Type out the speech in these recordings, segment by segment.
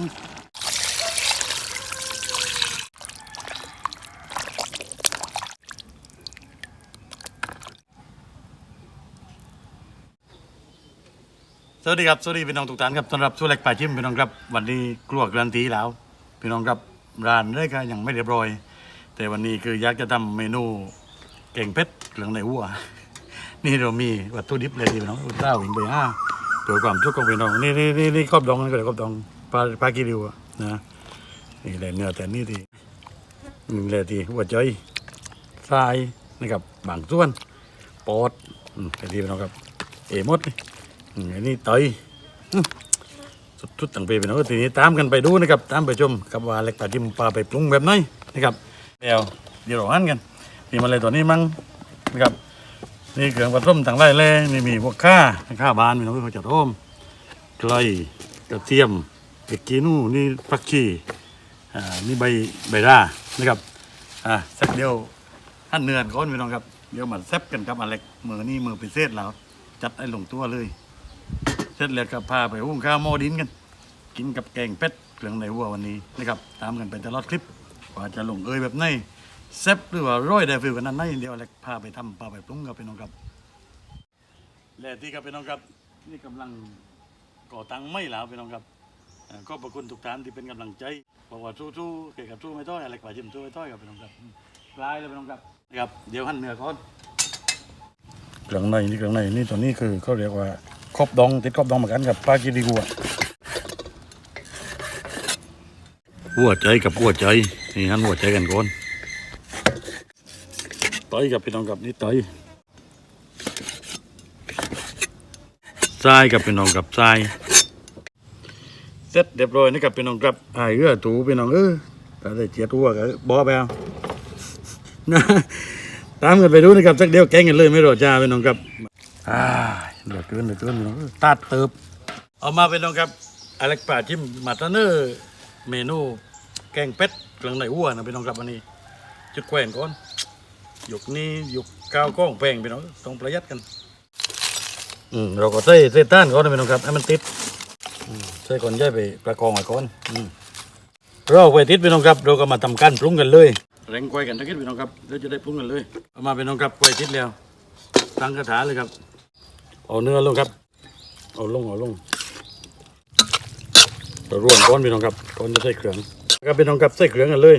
สวัสดีครับสวัสดีพี่น้องทุกท่านครับสำหรับสู้เล็กป่าชิมพี่น้องครับวันนี้กลัวกรันตีแล้ว พี่น้องครับร้านได้ก็ยังไม่เรียบร้อย แต่วันนี้คืออยากจะทำเมนูเก่งเพชรเหลืองในวัว นี่เรามีวัตถุดิบเลยพี่น้องอุตส่าห์วิ่งไปห้าเพื่อความทุกข์ของพี่น้องนี่นี่นี่นี่ครอบดองนี่ก็เลยครอบดอง ปลาปลากิริวนะนี่แหละเนื้อแต่นี่ทีนี่แหละทีหัวใจทรายนะครับบางส่วนปอดอืมแต่ที่น้องครับ เอมดนี่อืมอันนี้ต่อยสุดทุดต่างไปไปเนาะทีนี้ตามกันไปดูนะครับ ตามไปชมกับว่าเล็กปลาจิ้มปลาไปปรุงแบบไหนนะครับเดี๋ยวเดี๋ยวเราหันกันนี่มาเลยตัวนี้มั้งนะครับนี่เครื่อผสมต่างไรเลยนี่มีพวกข้าข้าบานมีน้องเขาจัดโอมไกลกระเทียม เบกกีนูนี่ผักชีอ่านี่ใบใบร่านะครับอ่าสักเดียวหั่นเนื้อก่อนพี่น้องครับเดี๋ยวมาแซบกันครับอเล็กมือนี่มือพิเศษแล้วจัดให้ลงตัวเลยเสร็จแล้วก็พาไปหุงข้าวหม้อดินกัน กินกับแกงเป็ดเครื่องในวัววันนี้นะครับ ตามกันไปตลอดคลิปกว่าจะลงเอยแบบไหนแซบหรือว่าร้อยได้ฟิลกันนั้นไหนเดียวแหละพาไปทำพาไปปรุงกับพี่น้องครับและที่กับพี่น้องครับ นี่กำลังก่อตังไม่แล้วพี่น้องครับ ก็ขอบคุณทุกท่านที่เป็นกำลังใจบอกว่าสู้ๆเกี่ยวกับสู้ไม่ต้อยอะไรกว่าจิมสู้ไม่ต้อยกับพี่น้องครับปลายเลยพี่น้องครับนะครับเดี๋ยวหั่นเนื้อก่อนเครื่องในนี่เครื่องในนี่ตัวนี้คือเขาเรียกว่าครอบดองติดครอบดองเหมือนกันกับปลากิริกัวหัวใจกับหัวใจนี่หันหัวใจกันก่อนต่อยกับพี่น้องกับนี่ต่อยทรายกับพี่น้องกับทราย เสร็จเรียบร้อยนี่กับพี่น้องกับไอ้เรือถูพี่น้องเออแต่ได้เจียตัวกับบอไปเอานะตามกันไปดูนะครับสักเดียวแกงกันเลยไม่รอจ้าพี่น้องครับอ่าเหลือเกินเหลือเกินพี่น้องเอ้ยตาดเติบ เอามาพี่น้องครับอเล็กป่าชิมมาเนอร์เมนู แกงเป็ดเครื่องในวัวนะพี่น้องครับวันนี้ จุดแขวนก่อนหยกนี้หยกก้าวก้องแพงพี่น้องต้องประหยัดกัน อืมเราก็ใส่เส้นต้านก่อนนะพี่น้องครับให้มันติด ใส่ก่อนย่อยไปประกองไว้ก่อนอืมเราไว้ติดพี่น้องครับ เราก็มาทำการปรุงกันเลยแรงไกวกันทักทีพี่น้องครับเราจะได้ปรุงกันเลยเอามาพี่น้องครับไว้ติดแล้วตั้งกระถาเลยครับเอาเนื้อลงครับ เอาลงเอาลงเราร่วนก้อนพี่น้องครับก้อนจะใส่เครื่องครับพี่น้องครับใส่เครื่องกันเลย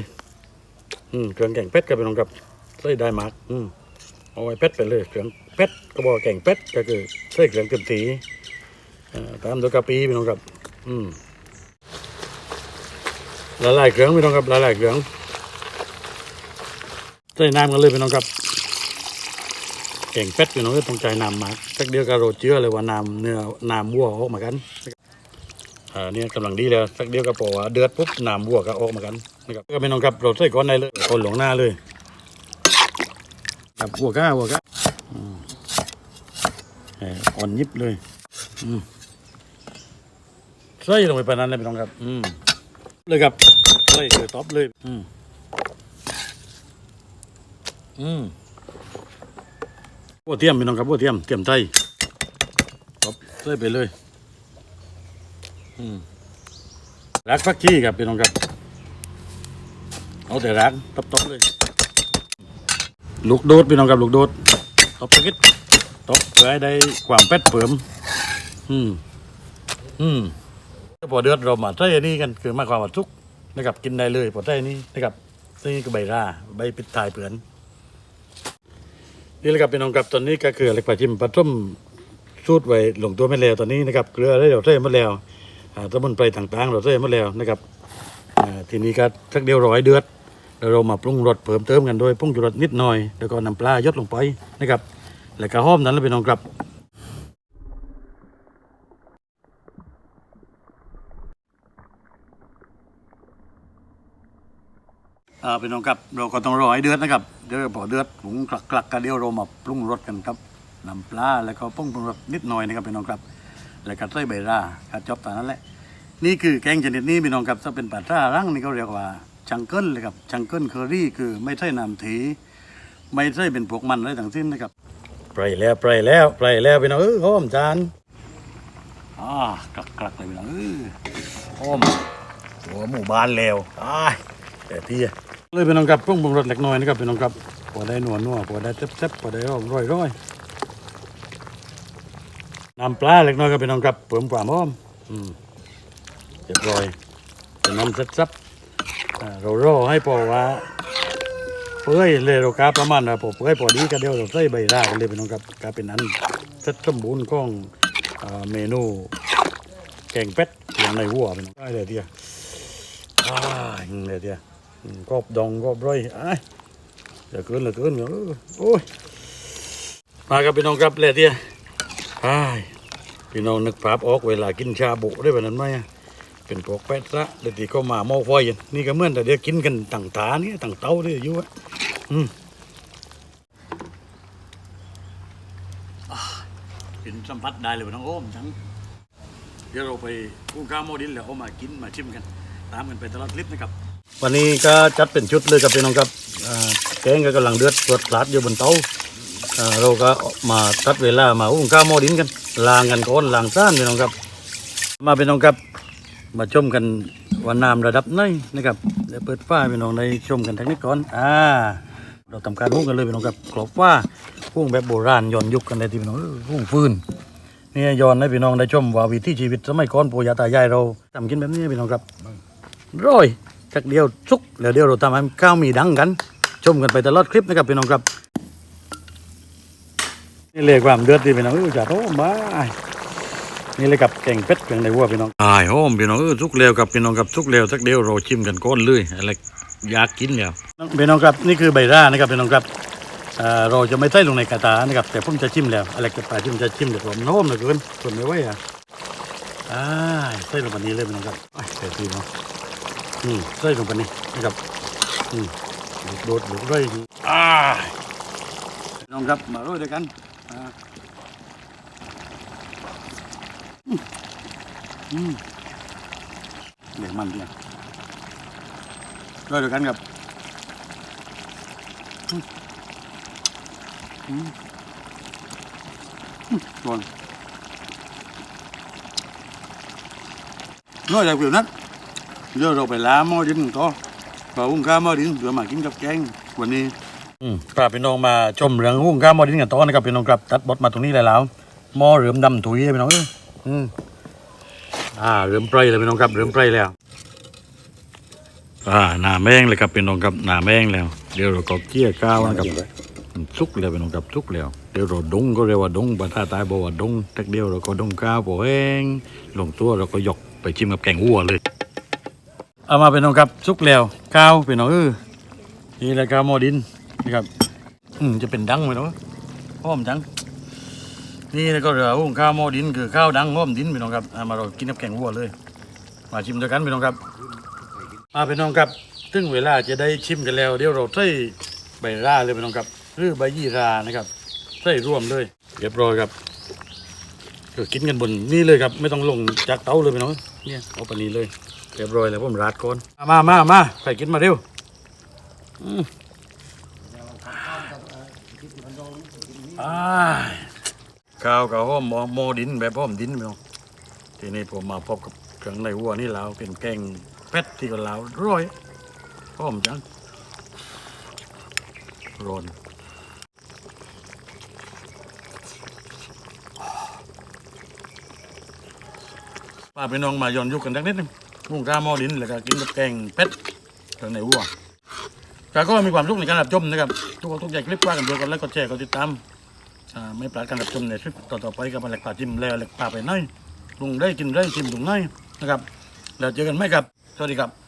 อืมเครื่องแกงเป็ดครับพี่น้องครับใส่ได้มากอืมเอาไว้เป็ดไปเลยเครื่องเป็ดก็บอกแกงเป็ดก็คือใส่เครื่องเต็มตีเอ่อ ตามด้วยกะปิพี่น้องครับ อืมละลายเครื่องพี่น้องครับละลายเครื่องใส่น้ำกันเลยพี่น้องครับแกงเป็ดพี่น้องก็ต้องใจน้ำมากสักเดียวก็โรเจือเลยว่าน้ำเนื้อน้ำวัวออกมากันอ่าเนี่ยกำลังดีแล้วสักเดียวก็พอว่าเดือดปุ๊บน้ำวัวก็ออกมากันนะครับก็ไม่ต้องครับเราใส่ก้อนในเลยก้อนหลวงหน้าเลยกับวัวก้าวัวก้าอืมเอ่ออ่อนยิบเลย อืม ใส่ลงไปปานนั้นเลยพี่น้องครับ อืมเลยครับใส่เลยท็อปเลย อืมอืมวัวเทียมพี่น้องครับวัวเทียมเทียมไทยท็อปใส่ไปเลย อืมรักฟักชีครับพี่น้องครับ เอาแต่รักตบๆเลย ลูกโดดพี่น้องครับลูกโดดตบตะกิดตบเพื่อให้ได้ความเป็ดเปิมอืมอืม พอเดือดเรามาใส่อันนี้กันคือมาความว่าทุกนะครับกินได้เลยพอใส่อันนี้นะครับนี่ก็ใบราใบปิดทายเปลือนนี่แหละครับพี่น้องครับตอนนี้ก็คือเล็กปลาจิมปลาต้มสูตรไว้ลงตัวไม่แล้วตอนนี้นะครับเกลือได้เราใส่มดแล้วสมุนไพรต่างๆ เราใส่มดแล้วนะครับทีนี้ก็สักเดียวร้อยเดือดแล้วเรามาปรุงรสเพิ่มเติมกันโดยปรุงรสนิดหน่อย แล้วก็นำปลายดลงไปนะครับ แล้วก็หอมนั้นแล้วพี่น้องครับ อ่าพี่น้องครับเราก็ต้องรอให้เดือดนะครับเดี๋ยวพอเดือดผงกลักๆกันเดี๋ยวเรามาปรุงรสกันครับน้ำปลาแล้วก็ป้งปรุงรสนิดหน่อยนะครับพี่น้องครับ แล้วก็ใส่ใบราก็จบตอนนั้นแหละ นี่คือแกงชนิดนี้พี่น้องครับถ้าเป็นปลาท่ารังนี่เขาเรียกว่าชังเกิลเลยครับชังเกิลเคอรี่คือไม่ใช่น้ำถีไม่ใช่เป็นพวกมันอะไรทั้งสิ้นนะครับปล่อยแล้วปล่อยแล้วปล่อยแล้วพี่น้องเออหอมจานอ่ากลักกลักเลยพี่น้องเออหอมหัวหมู่บ้านแล้วตาย แต่ที่เลยเป็นน้องกับพุ่งบุงรถเล็กน้อยนะครับเป็นน้องกับพอได้หนัวนัวพอได้เซ็บๆพอได้ร้อร้อยร้อยน้ำปลาเล็กน้อยก็เป็นน้องกับเพิ่มความหอมอืมเรียบร้อยเป็นน้ำซับๆอ่าเรารอให้พอว่าเปื่อยเลยเรากาประมาณนะพอเปื่อยพอดีก็เดียวเราใส่ใบรากันเลยเป็นน้องกับกาเป็นอันเสร็จสมบูรณ์ของเมนูแกงเป็ดอย่างในหัวเป็นได้เลยเดียวอ่าอย่างเลยเดียว กอบดองกอบร้อยอ้ายเหลือเกินเหลือเกินเออโอ้ยมากับพี่น้องครับเลยเดียวอ้ายพี่น้องนึกภาพออกเวลากินชาบุได้แบบนั้นไหมเป็นพวกเป็ดละเดี๋ยวที่เขามาหม้อไฟกันนี่ก็เหมือนแต่เดี๋ยวกินกันต่างตาเนี่ยต่างเต้าเนี่ยอยู่อะอืมอ่าเป็นสัมผัสได้เลยพี่น้องโอ้มทั้งเดี๋ยวเราไปกุ้งข้าวโมดินแล้วเอามากินมาชิมกัน ตามกันไปตลอดคลิปนะครับ วันนี้ก็จัดเป็นชุดเลยครับพี่น้องครับแกงก็กำลังเดือดรสลาดอยู่บนเตาเราก็มาตัดเวลามาอุ้งข้าวโมดินกันล้างกันก่อนล้างซ่านพี่น้องครับ มาพี่น้องครับ มาชมกันวันน้ำระดับไหนนะครับเดี๋ยวเปิดฝ้าพี่น้องได้ชมกันทั้งนี้ก่อนอ่าเราทำการหุ้งกันเลยพี่น้องครับกรอบฝ้าหุ้งแบบโบราณย้อนยุคกันเลยที่พี่น้องหุ้งฟืนนี่ย้อนให้พี่น้องได้ชมว่าวิถีชีวิตสมัยก่อนปู่ย่าตายายเราทำกินแบบนี้พี่น้องครับร้อย จักเดียวสุกแล้วเดียวเราทำให้ข้าวมีดังกัน ชมกันไปตลอดคลิปนะครับพี่น้องครับนี่เลยความเดือดดีพี่น้องเออจัดโอ้มานี่เลยกับแกงเป็ดแกงในวัวพี่น้องอายโฮมพี่น้องเออสุกเร็วกับพี่น้องกับสุกเร็วสักเดียวเราชิมกันก้อนเลยอะไรอยากกินแล้วพี่น้องครับนี่คือใบร่านะครับพี่น้องครับเอ่อเราจะไม่ใส่ลงในกระตานะครับ แต่ผมจะชิมแล้วอะไรกับปลาที่ผมจะชิมเดี๋ยวผมโน้มเหลือเกินทนไม่ไหวอะอ่าใส่ลงไปนี้เลยพี่น้องครับไอ้ใส่ทีเนาะ อืมใส่ลงไปนี้นะครับอืมโดดโดดด้วยอ่าพี่น้องครับมาโรยด้วยกันอ่าอืมอืมเดี๋ยวมันเนี่ยโรยด้วยกันครับ rồi nói là kiểu nát giờ rồi phải lá mò đến to và uống ข้าวมอดินเดี๋ยวมากินกับแกงวันนี้อืมพาพี่น้องมาชมเรื่องหุ้งข้าวมอดินกันต่อนะครับพี่น้องครับตัดบทมาตรงนี้เลยแล้วหม้อเริ่มดำถุยเลยพี่น้องอืมอ่าเริ่มเปรเลยพี่น้องครับเริ่มเปรแล้วอ่าหน้าแม่งเลยครับพี่น้องครับหน้าแม่งแล้ว เดี๋ยวเราก็เกี้ยข้าวนะครับสุกแล้วพี่น้องครับสุกแล้วเดี๋ยวเราดงก็เรียกว่าดงภาษาใต้บอกว่าดงทักเดียวเราก็ดงข้าวพอแห้งลงตัวเราก็ยกไปชิมกับแกงวัวเลย เอามาเป็นน้องครับสุกแล้วข้าวเป็นน้องเออนี่แหละข้าวหมอดินนะครับ อืมจะเป็นดังไหมเนาะหอมจังนี่แล้วก็เรือข้าวหมอดินคือข้าวดังหอมดินพี่น้องครับเอามาเรากินกับแกงวัวเลย มาชิมด้วยกันพี่น้องครับ มาพี่น้องครับถึงเวลาจะได้ชิมกันแล้ว เดี๋ยวเราใส่ใบร่าเลยพี่น้องครับหรือใบยี่รานะครับใส่รวมเลยเรียบร้อยครับ ก็กินกันบนนี่เลยครับไม่ต้องลงจากเตาเลยพี่น้องเนี่ยเอาไปนี้เลยเรียบร้อยแล้วผมราดก่อนมามามาใส่กินมาเร็วอืมอ้ายข้าวกับหอมหม้อมดินแบบหอมดินพี่น้องทีนี้ผมมาพบกับเครื่องในวัวนี่แล้วเป็นแกงเป็ดที่ก็แล้วร้อยหอมจังร้อน ป้าพี่น้องมาย้อนยุคกันสักนิดหนึงมุงข้าหม้อดินแล้วก็กินกับแกงเป็ดเครื่องในวัวก็ก็มีความสุขในการรับชมนะครับ ทุกคนทุกอย่างคลิปว่ากันด้วยกันแล้วก็แชร์กดติดตามไม่พลาดการรับชมในคลิปต่อๆไปกับแหลกปลาจิ้มแล้วแหลกปลาไปน้อยลุงได้กินได้ชิมถุงน้อยนะครับแล้วเจอกันไหมครับสวัสดีครับ